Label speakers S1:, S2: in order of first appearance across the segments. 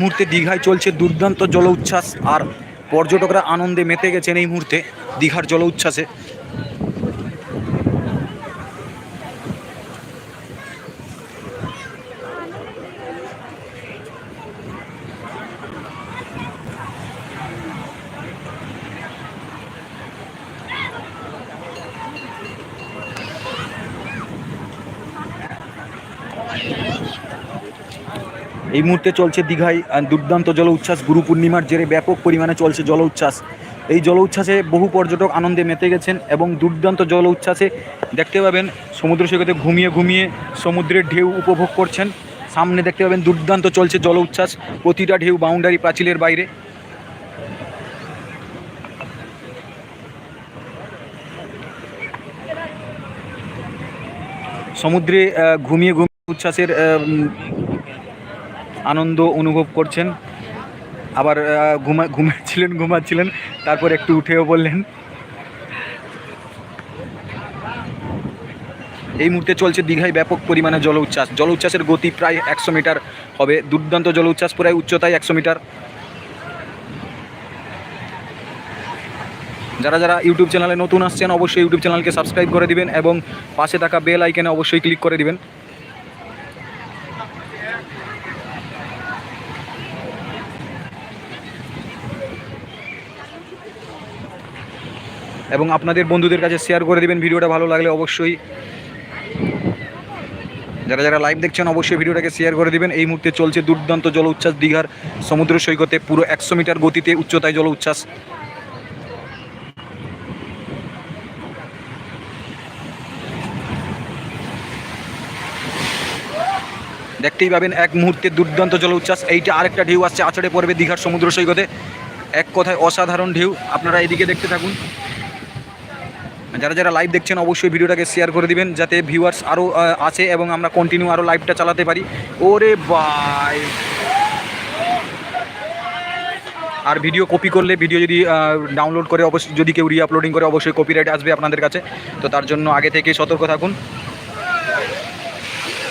S1: মুহূর্তে দীঘায় চলছে দুর্দান্ত জল উচ্ছ্বাস আর পর্যটকরা আনন্দে মেতে গেছেন এই মুহূর্তে দীঘার জল উচ্ছ্বাসে। এই মুহূর্তে চলছে দীঘায় দুর্দান্ত জল উচ্ছ্বাস, গুরু পূর্ণিমার জেরে ব্যাপক পরিমাণে চলছে জল উচ্ছ্বাস। এই জল উচ্ছ্বাসে বহু পর্যটক আনন্দে মেতে গেছেন এবং দুর্দান্ত জল উচ্ছ্বাসে দেখতে পাবেন, সমুদ্র সৈকতে ঘুমিয়ে ঘুমিয়ে সমুদ্রের ঢেউ উপভোগ করছেন। সামনে দেখতে পাবেন দুর্দান্ত চলছে জল উচ্ছ্বাস, প্রতিটা ঢেউ বাউন্ডারি প্রাচীরের বাইরে। সমুদ্রে ঘুমিয়ে ঘুমিয়ে উচ্ছ্বাসের আনন্দ অনুভব করছেন। আবার ঘুমা, ঘুমাচ্ছিলেন ঘুমাচ্ছিলেন। তারপর একটু উঠেও বললেন। এই মুহূর্তে চলছে দীঘায় ব্যাপক পরিমাণে জল উচ্ছ্বাস। জল উচ্ছ্বাসের গতি প্রায় একশো মিটার হবে। দুর্দান্ত জল উচ্ছ্বাস প্রায় উচ্চতায় একশো মিটার। যারা যারা ইউটিউব চ্যানেলে নতুন আসছেন, অবশ্যই ইউটিউব চ্যানেলকে সাবস্ক্রাইব করে দিবেন এবং পাশে থাকা বেল আইকনে অবশ্যই ক্লিক করে দিবেন। এবং আপনাদের বন্ধুদের কাছে শেয়ার করে দেবেন। ভিডিওটা ভালো লাগলে অবশ্যই যারা যারা লাইভ দেখছেন, অবশ্যই ভিডিওটাকে শেয়ার করে দিবেন। এই মুহূর্তে চলছে দুর্দান্ত জল উচ্ছ্বাস দীঘার সমুদ্র সৈকতে, পুরো একশো মিটার গতিতে উচ্চতায় জল উচ্ছ্বাস। দেখতেই পাবেন, এক মুহূর্তে দুর্দান্ত জল উচ্ছ্বাস। এইটা আরেকটা ঢেউ আসছে আছড়ে পড়বে দীঘার সমুদ্র সৈকতে। এক কথায় অসাধারণ ঢেউ। আপনারা এদিকে দেখতে থাকুন। যারা যারা লাইভ দেখছেন, অবশ্যই ভিডিওটাকে শেয়ার করে দিবেন, যাতে ভিউয়ার্স আরও আছে এবং আমরা কন্টিনিউ আরও লাইভটা চালাতে পারি। ওরে বাই আর ভিডিও কপি করলে ভিডিও যদি ডাউনলোড করে, অবশ্যই যদি কেউ রিআপলোডিং করে, অবশ্যই কপিরাইট আসবে আপনাদের কাছে। তো তার জন্য আগে থেকে সতর্ক থাকুন।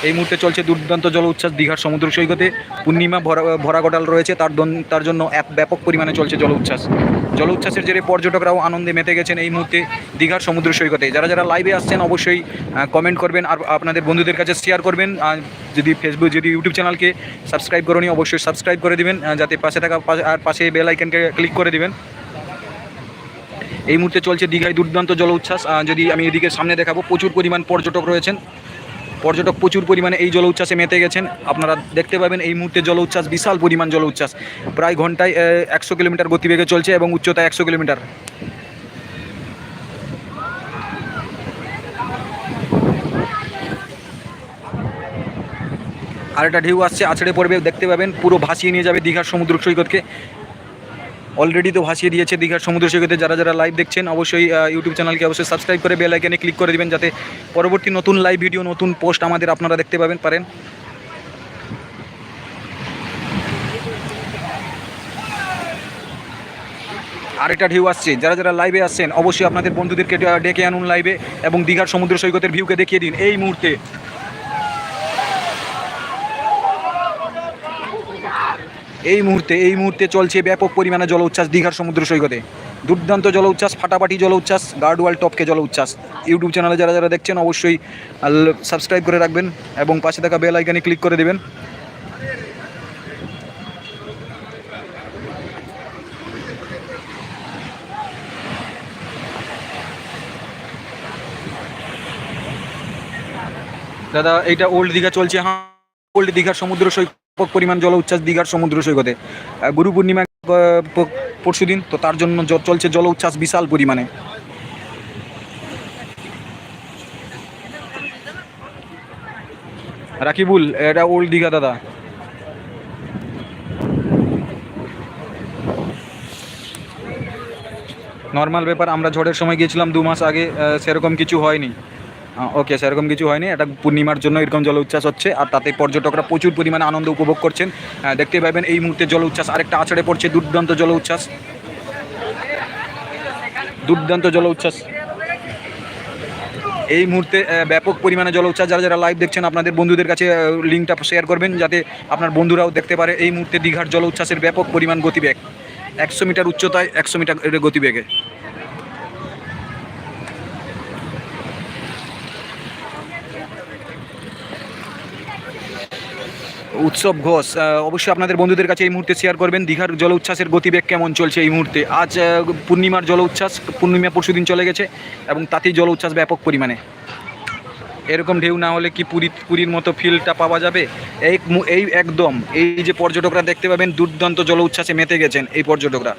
S1: এই মুহূর্তে চলছে দুর্দান্ত জল উচ্ছ্বাস দীঘার সমুদ্র সৈকতে। পূর্ণিমা ভরা ভরা গটাল রয়েছে। তার তার জন্য এক ব্যাপক পরিমাণে চলছে জল উচ্ছ্বাস। জল উচ্ছ্বাসের জেরে পর্যটকরাও আনন্দে মেতে গেছেন এই মুহূর্তে দীঘার সমুদ্র সৈকতে। যারা যারা লাইভে আসছেন অবশ্যই কমেন্ট করবেন আর আপনাদের বন্ধুদের কাছে শেয়ার করবেন। যদি ফেসবুক যদি ইউটিউব চ্যানেলকে সাবস্ক্রাইব করনি, অবশ্যই সাবস্ক্রাইব করে দিবেন যাতে পাশে থাকা আর পাশে বেল আইকনকে ক্লিক করে দিবেন। এই মুহূর্তে চলছে দীঘায় দুর্দান্ত জল উচ্ছ্বাস। যদি আমি এদিকে সামনে দেখাবো, প্রচুর পরিমাণ পর্যটক রয়েছেন। পর্যটক প্রচুর পরিমাণে এই জল উচ্ছ্বাসে মেতে গেছেন। আপনারা দেখতে পাবেন এই মুহূর্তে জল উচ্ছ্বাস, বিশাল পরিমাণ জল উচ্ছ্বাস। প্রায় ঘন্টায় একশো কিলোমিটার গতিবেগে চলছে এবং উচ্চতা একশো কিলোমিটার। আর আরেকটা ঢেউ আসছে, আছড়ে পড়বে, দেখতে পাবেন, পুরো ভাসিয়ে নিয়ে যাবে দীঘার সমুদ্র সৈকতকে। অলরেডি তো ভাসিয়ে দিয়েছে দীঘার সমুদ্র সৈকতে। যারা যারা লাইভ দেখছেন, অবশ্যই ইউটিউব চ্যানেলকে অবশ্যই সাবস্ক্রাইব করে বেল আইকনে ক্লিক করে দিবেন, যাতে পরবর্তী নতুন লাইভ ভিডিও নতুন পোস্ট আমাদের আপনারা দেখতে পাবেন, পারেন। আরেকটা ঢেউ আসছে। যারা যারা লাইভে আসছেন, অবশ্যই আপনাদের বন্ধুদেরকে ডেকে আনুন লাইভে এবং দীঘার সমুদ্র সৈকতের ভিউকে দেখিয়ে দিন। এই মুহূর্তে এই মুহূর্তে এই মুহূর্তে চলছে ব্যাপক পরিমাণে জল উচ্ছ্বাস দীঘার সমুদ্র সৈকতে। দুর্দান্ত জল উচ্ছ্বাস, ফাটাফাটি জল উচ্ছ্বাস গার্ড গার্ডওয়াল টপকে জল উচ্ছ্বাস। ইউটিউব চ্যানেলে যারা যারা দেখছেন, অবশ্যই সাবস্ক্রাইব করে রাখবেন এবং পাশে থাকা বেল আইকনে ক্লিক করে দেবেন। দাদা, এইটা ওল্ড দীঘা চলছে হ্যাঁ ওল্ড দীঘার সমুদ্র সৈকত। পরিমাণ জল উচ্ছ্বাস দীঘার সমুদ্র সৈকতে। গুরু পূর্ণিমা পরশু দিন তো তার জন্য চলছে জল উচ্ছ্বাস বিশাল পরিমাণে। রাকিবুল, এটা ওল্ড দীঘা দাদা। নর্মাল ব্যাপার, আমরা ঝড়ের সময় গিয়েছিলাম দু মাস আগে সেরকম কিছু হয়নি। ওকে সেরকম কিছু হয়নি। এটা পূর্ণিমার জন্য এরকম জল উচ্ছ্বাস হচ্ছে আর তাতে পর্যটকরা প্রচুর পরিমাণে আনন্দ উপভোগ করছেন। আহ, দেখতে পাবেন এই মুহূর্তে জল উচ্ছ্বাস আরেকটা আছড়ে পড়ছে দুর্দান্ত জল উচ্ছ্বাস। দুর্দান্ত জল উচ্ছ্বাস। এই মুহূর্তে ব্যাপক পরিমাণে জল উচ্ছ্বাস যারা যারা লাইভ দেখছেন আপনাদের বন্ধুদের কাছে লিঙ্কটা শেয়ার করবেন যাতে আপনার বন্ধুরাও দেখতে পারে এই মুহূর্তে দীঘার জল উচ্ছ্বাসের ব্যাপক পরিমাণ গতিবেগ। একশো মিটার উচ্চতায় একশো মিটার গতিবেগে। উৎসব ঘোষ অবশ্যই আপনাদের বন্ধুদের কাছে এই মুহূর্তে শেয়ার করবেন। দীঘার জল উচ্ছ্বাসের গতিবেগ কেমন চলছে এই মুহূর্তে? আজ পূর্ণিমার জল উচ্ছ্বাস, পূর্ণিমা পরশুদিন চলে গেছে এবং তাতেই জল উচ্ছ্বাস ব্যাপক পরিমাণে। এরকম ঢেউ না হলে কি পুরী, পুরীর মতো ফিলটা পাওয়া যাবে? এই এই একদম, এই যে পর্যটকরা দেখতে পাবেন, দুর্দান্ত জল উচ্ছ্বাসে মেতে গেছেন এই পর্যটকরা।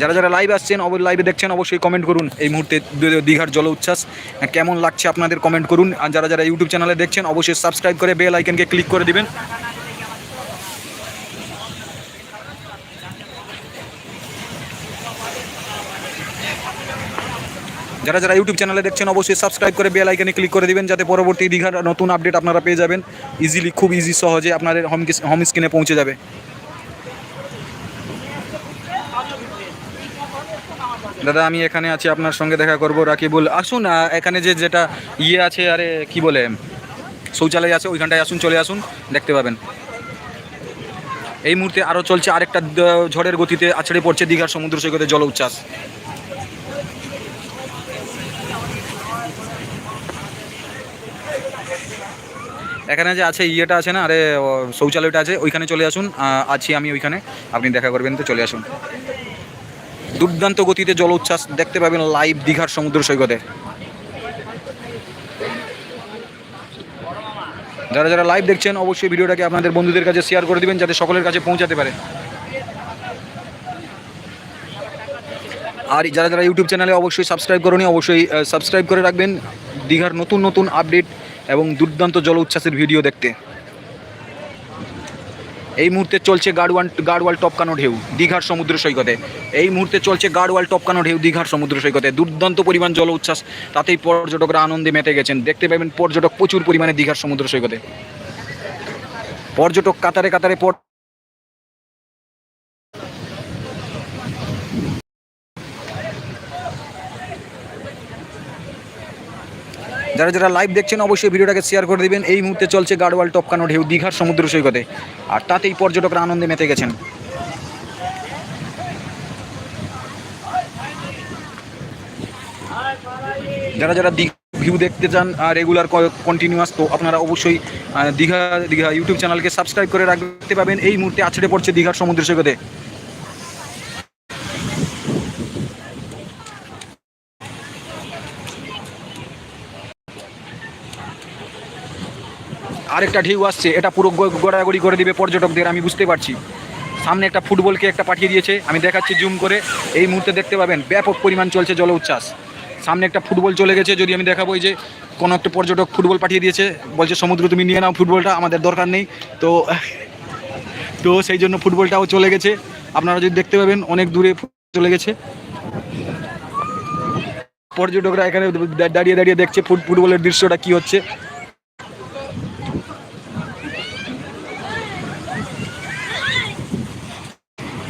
S1: যারা যারা লাইভ আসছেন, অবশ্যই লাইভে দেখছেন, অবশ্যই কমেন্ট করুন। এই মুহূর্তে দীঘার জল উচ্ছ্বাস। কেমন লাগছে আপনাদের কমেন্ট করুন। আর যারা যারা ইউটিউব চ্যানেলে দেখছেন, অবশ্যই সাবস্ক্রাইব করে বেল আইকনকে ক্লিক করে দিবেন। যারা যারা ইউটিউব চ্যানেলে দেখছেন, অবশ্যই সাবস্ক্রাইব করে বেল আইকনে ক্লিক করে দিবেন, যাতে পরবর্তী দীঘার নতুন আপডেট আপনারা পেয়ে যাবেন। ইজিলি খুব ইজি সহজে আপনাদের হোম হোম স্ক্রিনে পৌঁছে যাবে। দাদা, আমি এখানে আছি, আপনার সঙ্গে দেখা করব, রাকিবুল। আসুন এখানে যে যেটা ইয়ে আছে, আরে, কি বলে, শৌচালয় আছে, ওইখানটায় আসুন, চলে আসুন, দেখতে পাবেন। এই মুহূর্তে আরও চলছে আরেকটা ঝড়ের গতিতে আছড়ে পড়ছে দীঘার সমুদ্র সৈকতে জল উচ্ছ্বাস। এখানে যে আছে, ইয়েটা আছে না, আরে শৌচালয়টা আছে, ওইখানে চলে আসুন আছি আমি ওইখানে, আপনি দেখা করবেন, তো চলে আসুন। দুর্দান্ত গতিতে জল উচ্ছ্বাস দেখতে পাবেন লাইভ দীঘার সমুদ্র সৈকতে। যারা যারা লাইভ দেখছেন, অবশ্যই ভিডিওটাকে আপনাদের বন্ধুদের কাছে শেয়ার করে দিবেন, যাতে সকলের কাছে পৌঁছাতে পারে। আর যারা যারা ইউটিউব চ্যানেলে অবশ্যই সাবস্ক্রাইব করুন, অবশ্যই সাবস্ক্রাইব করে রাখবেন। দীঘার নতুন নতুন আপডেট এবং দুর্দান্ত জল উচ্ছ্বাসের ভিডিও দেখতে। এই মুহূর্তে চলছে গাড়ওয়াল গাড়ওয়াল টপকানো ঢেউ, দীঘার সমুদ্র সৈকতে। এই মুহূর্তে চলছে গাড়ওয়াল টপকানো ঢেউ, দীঘার সমুদ্র সৈকতে। দুর্দান্ত পরিমাণ জল উচ্ছ্বাস, তাতেই পর্যটকরা আনন্দে মেতে গেছেন। দেখতে পাবেন পর্যটক প্রচুর পরিমাণে দীঘার সমুদ্র সৈকতে। পর্যটক কাতারে কাতারে যারা যারা লাইভ দেখছেন, অবশ্যই ভিডিওটাকে শেয়ার করে দিবেন। এই মুহূর্তে চলছে গাড়ওয়াল টপকানো ঢেউ, দীঘার সমুদ্র সৈকতে। আর তাতেই পর্যটকরা আনন্দে মেতে গেছেন। যারা যারা ভিউ দেখতে চান রেগুলার কন্টিনিউয়াস তো আপনারা অবশ্যই দীঘা দীঘা ইউটিউব চ্যানেলকে সাবস্ক্রাইব করে রাখতে পাবেন। এই মুহূর্তে আছড়ে পড়ছে দীঘার সমুদ্র সৈকতে। আরেকটা ঢেউ আসছে, এটা পুরো গোড়াগড়ি করে দিবে পর্যটকদের, আমি বুঝতে পারছি। সামনে একটা ফুটবলকে একটা পাঠিয়ে দিয়েছে, আমি দেখাচ্ছি জুম করে, এই মুহূর্তে দেখতে পাবেন ব্যাপক পরিমাণ চলছে জল উচ্ছ্বাস। সামনে একটা ফুটবল চলে গেছে, যদি আমি দেখাবো যে, কোনো একটা পর্যটক ফুটবল পাঠিয়ে দিয়েছে, বলছে, সমুদ্র, তুমি নিয়ে নাও ফুটবলটা, আমাদের দরকার নেই। তো তো সেই জন্য ফুটবলটাও চলে গেছে। আপনারা যদি দেখতে পাবেন, অনেক দূরে চলে গেছে। পর্যটকরা এখানে দাঁড়িয়ে দাঁড়িয়ে দেখছে ফুট- ফুটবলের দৃশ্যটা কি হচ্ছে।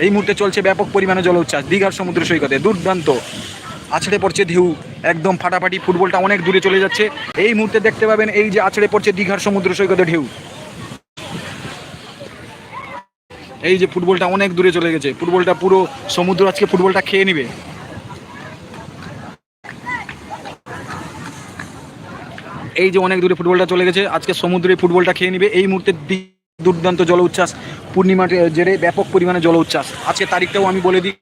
S1: এই মুহূর্তে চলছে ব্যাপক পরিমাণে জল উচ্ছ্বাস দীঘার সমুদ্র সৈকতে দুর্দান্ত। আছড়ে পড়ছে ঢেউ। একদম ফাটাফাটি ফুটবলটা অনেক দূরে চলে যাচ্ছে। এই মুহূর্তে দেখতে পাবেন এই যে আছড়ে পড়ছে দীঘার সমুদ্র সৈকতে ঢেউ। এই যে ফুটবলটা অনেক দূরে চলে গেছে। ফুটবলটা পুরো সমুদ্র আজকে ফুটবলটা খেয়ে নিবে। এই যে অনেক দূরে ফুটবলটা চলে গেছে, আজকে সমুদ্রে ফুটবলটা খেয়ে নিবে। এই মুহূর্তে দুর্দান্ত জল উচ্ছ্বাস পূর্ণিমার জেরে ব্যাপক পরিমাণে জল উচ্ছ্বাস। আজকে তারিখটাও আমি বলে দিই।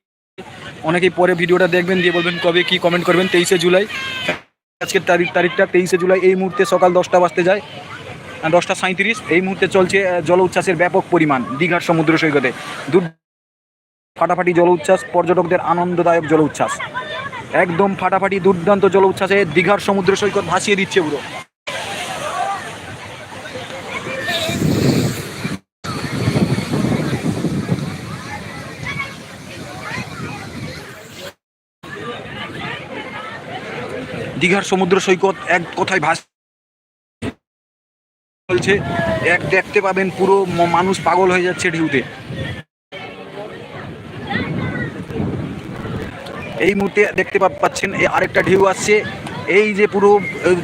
S1: অনেকেই পরে ভিডিওটা দেখবেন, দিয়ে বলবেন, কবে কি কমেন্ট করবেন? তেইশে জুলাই। আজকের তারিখ তারিখটা তেইশে জুলাই। এই মুহূর্তে সকাল দশটা বাজতে যায়। দশটা সাঁত্রিশ এই মুহূর্তে চলছে জল উচ্ছ্বাসের ব্যাপক পরিমাণ দীঘার সমুদ্র সৈকতে। দূর ফাটাফাটি জল উচ্ছ্বাস, পর্যটকদের আনন্দদায়ক জল উচ্ছ্বাস। একদম ফাটাফাটি দুর্দান্ত জল উচ্ছ্বাসে দীঘার সমুদ্র সৈকত ভাসিয়ে দিচ্ছে পুরো। দীঘার সমুদ্র সৈকত এক কথায় ভাস চলছে। এক দেখতে পাবেন পুরো মানুষ পাগল হয়ে যাচ্ছে ঢেউতে। এই মুহূর্তে দেখতে পাচ্ছেন আরেকটা ঢেউ আসছে। এই যে পুরো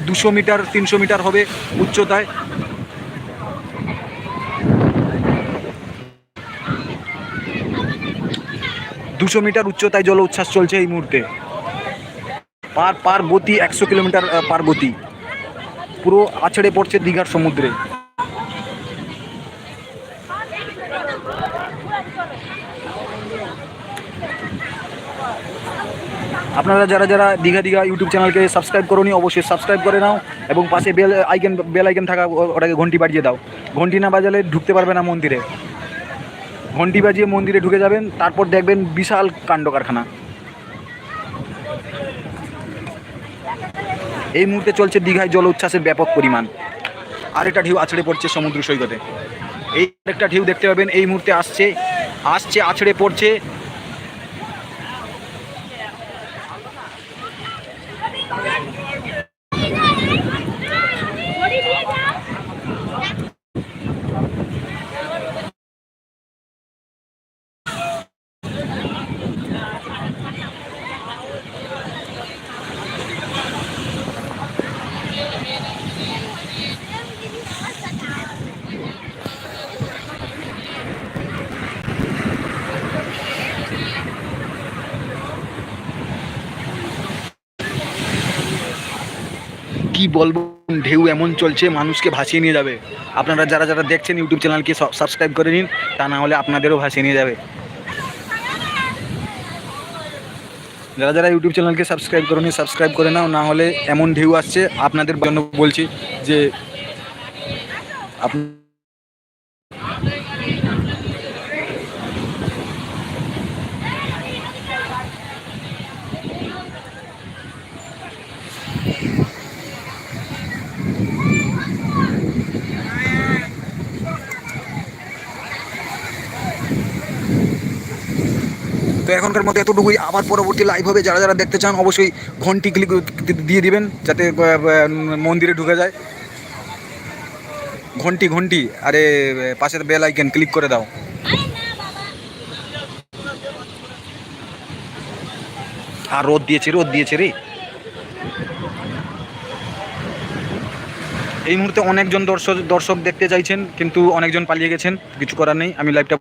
S1: দুশো মিটার, তিনশো মিটার হবে উচ্চতায়। দুশো মিটার উচ্চতায় জল উচ্ছ্বাস চলছে এই মুহূর্তে। পার পার গতি একশো কিলোমিটার পার গতি পুরো আছড়ে পড়ছে দীঘার সমুদ্রে। আপনারা যারা যারা দীঘা দীঘা ইউটিউব চ্যানেলকে সাবস্ক্রাইব করোনি, অবশ্যই সাবস্ক্রাইব করে নাও এবং পাশে বেল আইকন বেল আইকন থাকা ওটাকে ঘন্টি বাজিয়ে দাও। ঘন্টি না বাজালে ঢুকতে পারবে না মন্দিরে। ঘন্টি বাজিয়ে মন্দিরে ঢুকে যাবেন, তারপর দেখবেন বিশাল কাণ্ড কারখানা। এই মুহূর্তে চলছে দীঘায় জল উচ্ছ্বাসের ব্যাপক পরিমাণ। আরেকটা ঢেউ আছড়ে পড়ছে সমুদ্র সৈকতে। এই আরেকটা ঢেউ দেখতে পাবেন, এই মুহূর্তে আসছে আসছে, আছড়ে পড়ছে কি বলব? ঢেউ এমন চলছে, মানুষকে ভাসিয়ে নিয়ে যাবে। আপনারা যারা যারা দেখছেন ইউটিউব চ্যানেলকে সাবস্ক্রাইব করে নিন, তা না হলে আপনাদেরও ভাসিয়ে নিয়ে যাবে। যারা যারা ইউটিউব চ্যানেলকে সাবস্ক্রাইব করে নিন সাবস্ক্রাইব করে নাও, না হলে এমন ঢেউ আসছে, আপনাদের জন্য বলছি যে আপ তো এখনকার মতো এতটুকুই। আবার পরবর্তী লাইভ হবে, যারা যারা দেখতে চান, অবশ্যই ঘন্টি ক্লিক দিয়ে দিবেন, যাতে মন্দিরে ঢুকে যায়। ঘন্টি ঘন্টি, আরে পাশের বেল আইকন ক্লিক করে দাও। আর রোদ দিয়েছে রোদ দিয়েছে রে। এই মুহূর্তে অনেকজন দর্শক দর্শক দেখতে চাইছেন, কিন্তু অনেকজন পালিয়ে গেছেন, কিছু করার নেই। আমি লাইভটা